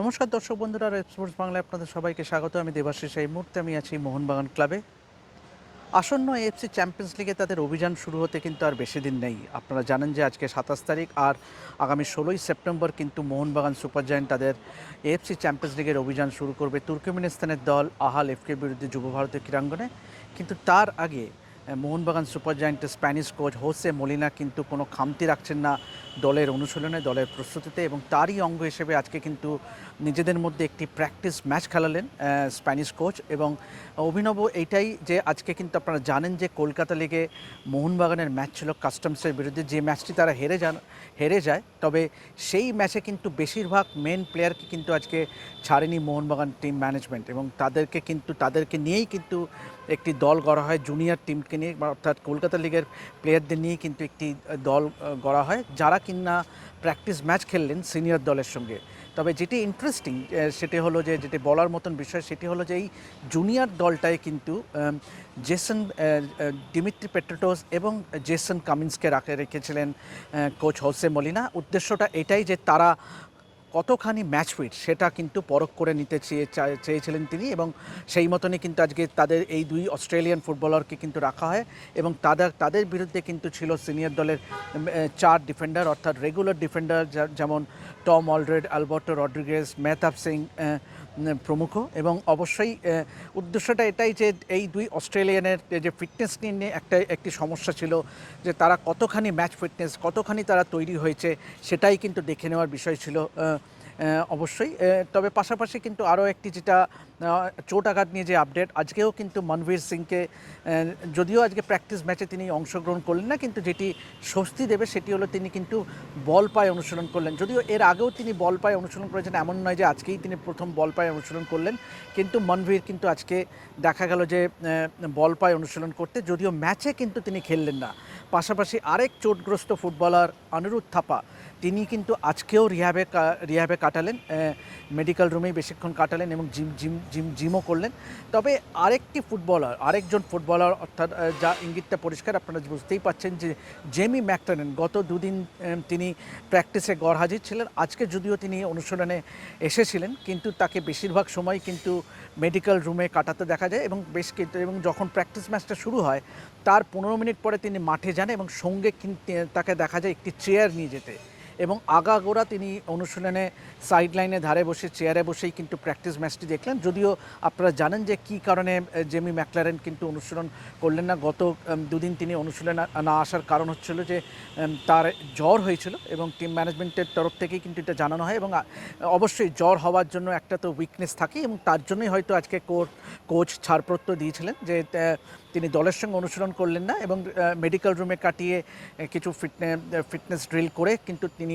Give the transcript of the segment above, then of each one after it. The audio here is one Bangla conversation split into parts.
নমস্কার দর্শক বন্ধুরা স্পোর্টস বাংলায় আপনাদের সবাইকে স্বাগত। আমি দেবাশিস। এই মুহূর্তে আমি আছি মোহনবাগান ক্লাবে। আসন্ন এফসি চ্যাম্পিয়ন্স লিগে তাদের অভিযান শুরু হতে কিন্তু আর বেশি দিন নেই। আপনারা জানেন যে আজকে সাতাশ তারিখ আর আগামী ষোলোই সেপ্টেম্বর কিন্তু মোহনবাগান সুপার জায়েন্ট তাদের এফসি চ্যাম্পিয়ন্স লিগের অভিযান শুরু করবে। তুর্কমেনিস্তানের দল আহাল এফকে বিরুদ্ধে যুব ভারতীয় ক্রীড়াঙ্গনে। কিন্তু তার আগে মোহনবাগান সুপার জায়েন্টের স্প্যানিশ কোচ হোসে মলিনা কিন্তু কোনো খামতি রাখছেন না দলের অনুশীলনে, দলের প্রস্তুতিতে এবং তারই অঙ্গ হিসেবে আজকে কিন্তু নিজেদের মধ্যে একটি প্র্যাকটিস ম্যাচ খেলালেন স্প্যানিশ কোচ এবং অভিনব এইটাই যে আজকে কিন্তু আপনারা জানেন যে কলকাতা লিগে মোহনবাগানের ম্যাচ ছিল কাস্টমসের বিরুদ্ধে। যে ম্যাচটি তারা হেরে যান, হেরে যায়, তবে সেই ম্যাচে কিন্তু বেশিরভাগ মেন প্লেয়ারকে কিন্তু আজকে ছাড়েনি মোহনবাগান টিম ম্যানেজমেন্ট এবং তাদেরকে কিন্তু, তাদেরকে নিয়েই কিন্তু একটি দল গড়া হয় জুনিয়র টিমকে নিয়ে অর্থাৎ কলকাতা লিগের প্লেয়ারদের নিয়ে কিন্তু একটি দল গড়া হয়। যারা কিনা প্র্যাকটিস ম্যাচ খেললেন সিনিয়র দলের সঙ্গে। তবে যেটি ইন্টারেস্টিং সেটি হলো যে, যেটি বলার মতন বিষয়, সেটি হলো যে, এই জুনিয়র দলটায় কিন্তু জেসন ডিমিত্রি পেট্রোটোস এবং জেসন কামিন্সকে রাখে, রেখেছিলেন কোচ হোসে মলিনা। উদ্দেশ্যটা এটাই যে, তারা কতখানি ম্যাচ ফিট সেটা কিন্তু পরখ করে নিতে চেয়ে চেয়েছিলেন তিনি এবং সেই মতনই কিন্তু আজকে তাদের এই দুই অস্ট্রেলিয়ান ফুটবলারকে কিন্তু রাখা হয় এবং তাদের তাদের বিরুদ্ধে কিন্তু ছিল সিনিয়র দলের চার ডিফেন্ডার অর্থাৎ রেগুলার ডিফেন্ডার যেমন Tom Aldred Alberto Rodriguez, Mehtab Singh প্রমুখ এবং অবশ্যই উদ্দেশ্যটা এটাই যে এই দুই অস্ট্রেলিয়ানের যে ফিটনেস নিয়ে একটা, একটি সমস্যা ছিল যে তারা কতখানি ম্যাচ ফিটনেস কতখানি তারা তৈরি হয়েছে সেটাই কিন্তু দেখে নেওয়ার বিষয় ছিল। অবশ্যই। তবে পাশাপাশি কিন্তু আরও একটি যেটা চোট আঘাত নিয়ে যে আপডেট আজকেও কিন্তু মনবীর সিংকে যদিও আজকে প্র্যাকটিস ম্যাচে তিনি অংশগ্রহণ করলেন না, কিন্তু যেটি স্বস্তি দেবে সেটি হলো তিনি কিন্তু বল পায়ে অনুশীলন করলেন। যদিও এর আগেও তিনি বল পায়ে অনুশীলন করেছেন, এমন নয় যে আজকেই তিনি প্রথম বল পায়ে অনুশীলন করলেন, কিন্তু মনবীর কিন্তু আজকে দেখা গেল যে বল পায়ে অনুশীলন করতে, যদিও ম্যাচে কিন্তু তিনি খেললেন না। পাশাপাশি আরেক চোটগ্রস্ত ফুটবলার অনিরুদ্ধ থাপা তিনি কিন্তু আজকেও রিহাবে রিহাবে কাটালেন মেডিকেল রুমেই বেশিক্ষণ কাটালেন এবং জিম জিম জিম জিমও করলেন। তবে আরেকটি ফুটবলার আরেকজন ফুটবলার অর্থাৎ যা ইঙ্গিতটা পরিষ্কার, আপনারা বুঝতেই পাচ্ছেন যে জেমি ম্যাকটানেন গত দুদিন তিনি প্র্যাকটিসে গড় হাজির ছিলেন। আজকে যদিও তিনি অনুশীলনে এসেছিলেন, কিন্তু তাকে বেশিরভাগ সময় কিন্তু মেডিকেল রুমে কাটাতে দেখা যায় এবং বেশ কিন্তু, এবং যখন প্র্যাকটিস ম্যাচটা শুরু হয়, তার পনেরো মিনিট পরে তিনি মাঠে যান এবং সঙ্গে তাকে দেখা যায় একটি চেয়ার নিয়ে যেতে। এবং আগাগোড়া তিনি অনুশীলনে সাইড লাইনে ধারে বসে চেয়ারে বসেই কিন্তু প্র্যাকটিস ম্যাচটি দেখলেন। যদিও আপনারা জানেন যে কী কারণে জেমি ম্যাকলারেন কিন্তু অনুশীলন করলেন না। গত দুদিন তিনি অনুশীলনে না আসার কারণ হচ্ছিল যে তার জ্বর হয়েছিল এবং টিম ম্যানেজমেন্টের তরফ থেকেই কিন্তু এটা জানানো হয় এবং অবশ্যই জ্বর হওয়ার জন্য একটা তো উইকনেস থাকে এবং তার জন্যই হয়তো আজকে কোচ কোচ ছাড়পত্র দিয়েছিলেন যে তিনি দলের সঙ্গে অনুশীলন করলেন না এবং মেডিকেল রুমে কাটিয়ে কিছু ফিটনে ফিটনেস ড্রিল করে কিন্তু তিনি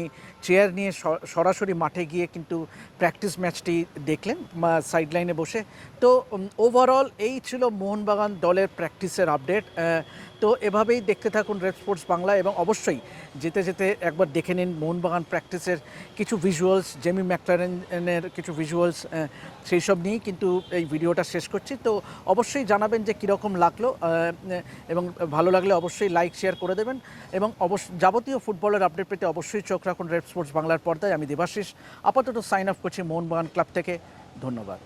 চেয়ার নিয়ে সরাসরি মাঠে গিয়ে কিন্তু প্র্যাকটিস ম্যাচটি দেখলেন সাইড লাইনে বসে। তো ওভারঅল এই ছিল মোহনবাগান দলের প্র্যাকটিসের আপডেট তো এভাবেই দেখতে থাকুন রেড স্পোর্টস বাংলা এবং অবশ্যই যেতে যেতে একবার দেখে নিন মোহনবাগান প্র্যাকটিসের কিছু ভিজুয়ালস জেমি ম্যাকলারেনের কিছু ভিজুয়ালস সেই সব নিয়েই কিন্তু এই ভিডিওটা শেষ করছি। তো অবশ্যই জানাবেন যে কীরকম লাগল এবং ভালো লাগলে অবশ্যই লাইক শেয়ার করে দেবেন এবং অবশ্য যাবতীয় ফুটবলের আপডেট পেতে অবশ্যই চোখ রাখুন রেড স্পোর্টস বাংলার পর্দায়। আমি দেবাশিস, আপাতত সাইন আপ করছি মোহনবাগান ক্লাব থেকে। ধন্যবাদ।